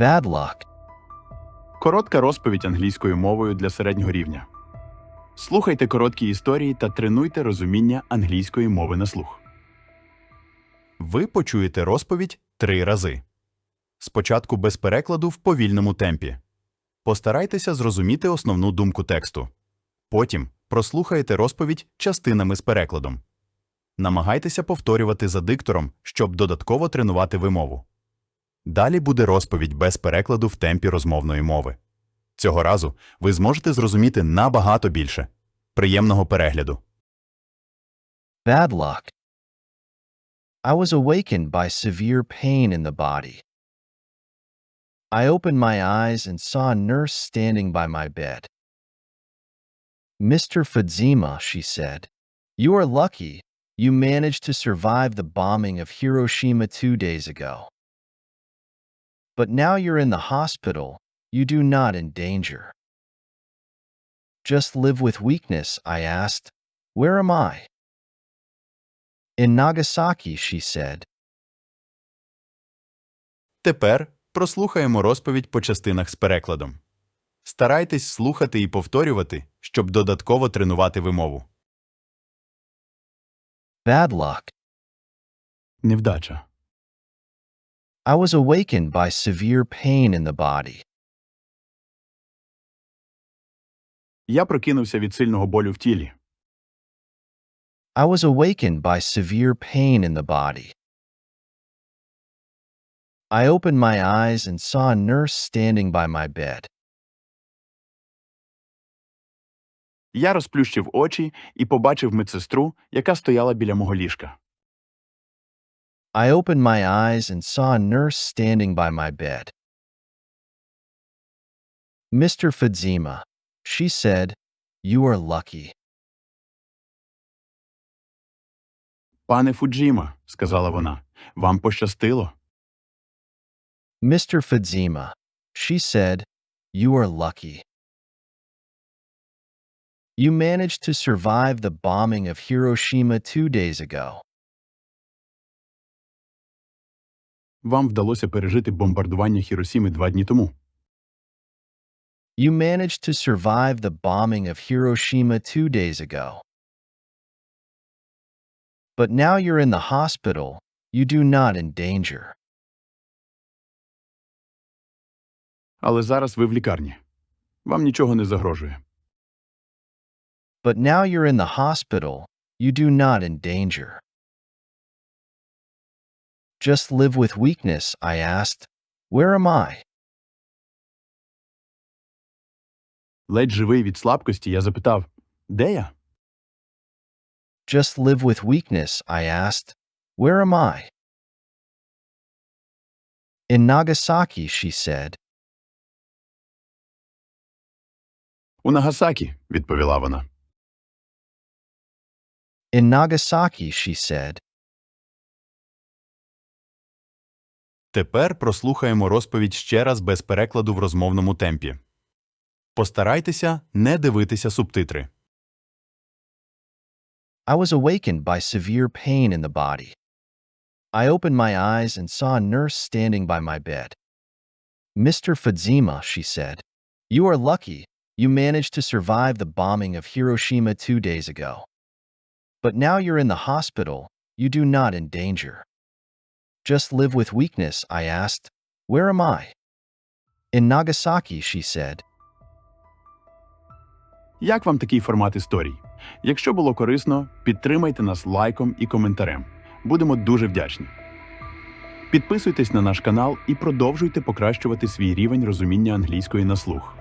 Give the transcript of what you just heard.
Bad luck. Коротка розповідь англійською мовою для середнього рівня. Слухайте короткі історії та тренуйте розуміння англійської мови на слух. Ви почуєте розповідь три рази. Спочатку без перекладу в повільному темпі. Постарайтеся зрозуміти основну думку тексту. Потім прослухайте розповідь частинами з перекладом. Намагайтеся повторювати за диктором, щоб додатково тренувати вимову. Далі буде розповідь без перекладу в темпі розмовної мови. Цього разу ви зможете зрозуміти набагато більше. Приємного перегляду! Bad luck. I was awakened by severe pain in the body. I opened my eyes and saw a nurse standing by my bed. Mr. Fadzima, she said, you are lucky. You managed to survive the bombing of Hiroshima two days ago. But now you're in the hospital. You do not in danger. Just live with weakness, I asked. Where am I? In Nagasaki, she said. Тепер прослухаємо розповідь по частинах з перекладом. Старайтесь слухати і повторювати, щоб додатково тренувати вимову. Bad luck. Невдача. I was awakened by severe pain in the body. Я прокинувся від сильного болю в тілі. I was awakened by severe pain in the body. I opened my eyes and saw a nurse standing by my bed. Я розплющив очі і побачив медсестру, яка стояла біля мого ліжка. I opened my eyes and saw a nurse standing by my bed. Mr. Fadzima, she said, you are lucky. Пане Фуджіма, сказала вона, вам пощастило. Mr. Fadzima, she said, you are lucky. You managed to survive the bombing of Hiroshima two days ago. Вам вдалося пережити бомбардування Хіросіми два дні тому. You managed to survive the bombing of Hiroshima two days ago. But now you're in the hospital, you do not in danger. Але зараз ви в лікарні. Вам нічого не загрожує. But now you're in the hospital, you do not in danger. Just live with weakness, I asked. Where am I? Ледь живий від слабкості, я запитав Де я? Just live with weakness, I asked. Where am I? In Nagasaki, she said. У Нагасакі, відповіла вона. In Nagasaki, she said. Тепер прослухаємо розповідь ще раз без перекладу в розмовному темпі. Постарайтеся не дивитися субтитри. I was awakened by severe pain in the body. I opened my eyes and saw a nurse standing by my bed. Mr. Fadzima, she said, you are lucky. You managed to survive the bombing of Hiroshima two days ago. But now you're in the hospital. You do not in danger. Just live with weakness, I asked. Where am I? In Nagasaki, she said. Як вам такий формат історій? Якщо було корисно, підтримайте нас лайком і коментарем. Будемо дуже вдячні. Підписуйтесь на наш канал і продовжуйте покращувати свій рівень розуміння англійської на слух.